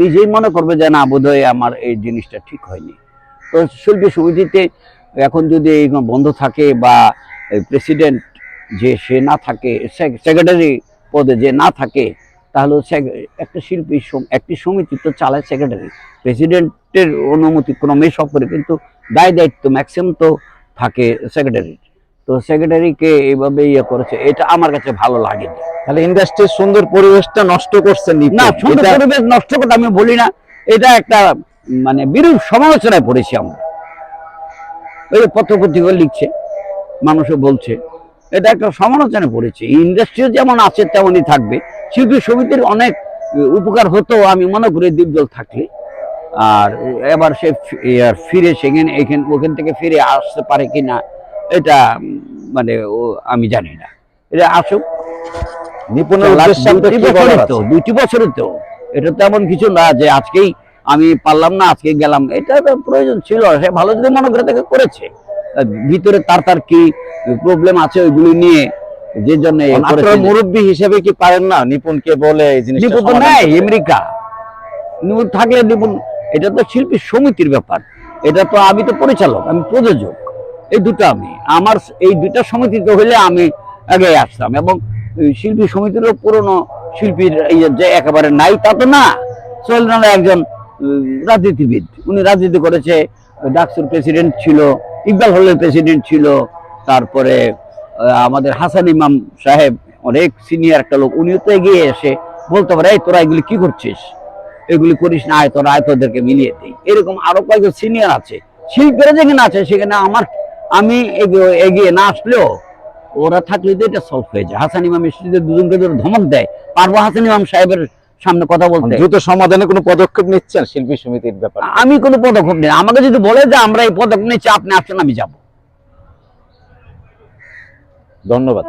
নিজেই মনে করবে যে, না, বোধহয় আমার এই জিনিসটা ঠিক হয়নি। তো শিল্পী সমিতিতে এখন যদি এই বন্ধ থাকে বা প্রেসিডেন্ট যে সে না থাকে সেক্রেটারি পদে যে না থাকে, তাহলে একটা শিল্পী একটি সমিতি তো চালায় সেক্রেটারি প্রেসিডেন্টের অনুমতি ক্রমে সব করে, কিন্তু দায় দায়িত্ব ম্যাক্সিমাম তো থাকে সেক্রেটারি তো সেক্রেটারিকে এইভাবে ইয়ে করেছে এটা আমার কাছে ভালো লাগেনি। তাহলে ইন্ডাস্ট্রির সুন্দর পরিবেশটা নষ্ট করছে না সুন্দর পরিবেশ নষ্ট করতে আমি বলি না এটা একটা মানে বিরূপ সমালোচনায় পড়েছি আমরা। ওই পত্রপত্রিকা লিখছে মানুষও বলছে এটা একটা সমালোচনায় পড়েছে। ইন্ডাস্ট্রিও যেমন আছে তেমনই থাকবে। শিল্পী সমিতির অনেক উপকার হতো আমি মনে করি দ্বীপজল থাকলে। আর এবার সে ফিরে সেখানে এখান ওখান থেকে ফিরে আসতে পারে কিনা এটা মানে ও আমি জানি না। এটা আসুক। দুটি আছে? তো? এটা তো এমন কিছু না যে আজকেই আমি পারলাম না আজকে গেলাম। এটা প্রয়োজন ছিল। সে ভালো যদি মনে করে তাকে করেছে ভিতরে তার তার কি প্রবলেম আছে ওইগুলি নিয়ে যে জন্য মুরব্বী হিসেবে কি পারেন না নিপুণকে বলে নিপুণ তো সমাধান আমেরিকা। নিপুণ থাকলে নিপুণ এটা তো শিল্পী সমিতির ব্যাপার। এটা তো আমি তো পরিচালক আমি প্রযোজক। এই দুটো আমি। আমার এই দুটা সমিতিতে হলে আমি আগে আসতাম। এবং শিল্পী সমিতিরও পুরনো শিল্পীর যে একেবারে নাই তা তো না। সোহেল একজন রাজনীতিবিদ। উনি রাজনীতি করেছে, ডাকসুর প্রেসিডেন্ট ছিল, ইকবাল হলের প্রেসিডেন্ট ছিল, তারপরে আমাদের হাসান ইমাম সাহেব, অনেক সিনিয়র একটা লোক, উনিও তো এগিয়ে এসে বলতে পারে, এই, তোরা এগুলি কি করছিস? এগুলি করিস না, আয় তোরা, আয় তোদেরকে মিলিয়ে দিই। এরকম আরও কয়েকজন সিনিয়র আছে। শিল্পীরা যেখানে আছে, সেখানে আমার আমি এগিয়ে- না আসলেও ওরা থাকলে তো এটা সলভ হয়ে যায়। হাসান ইমাম স্ত্রীদের দুজনকে ধরে ধমক দেয়। পারব হাসান ইমাম সাহেবের সামনে কথা বলতে। দ্রুত সমাধানে কোনো পদক্ষেপ নিচ্ছেন শিল্পী সমিতির ব্যাপারে? আমি কোনো পদক্ষেপ নেই। আমাকে যদি বলে যে আমরা এই পদক্ষেপ নিচ্ছি আপনি আসছেন আমি যাব। ধন্যবাদ।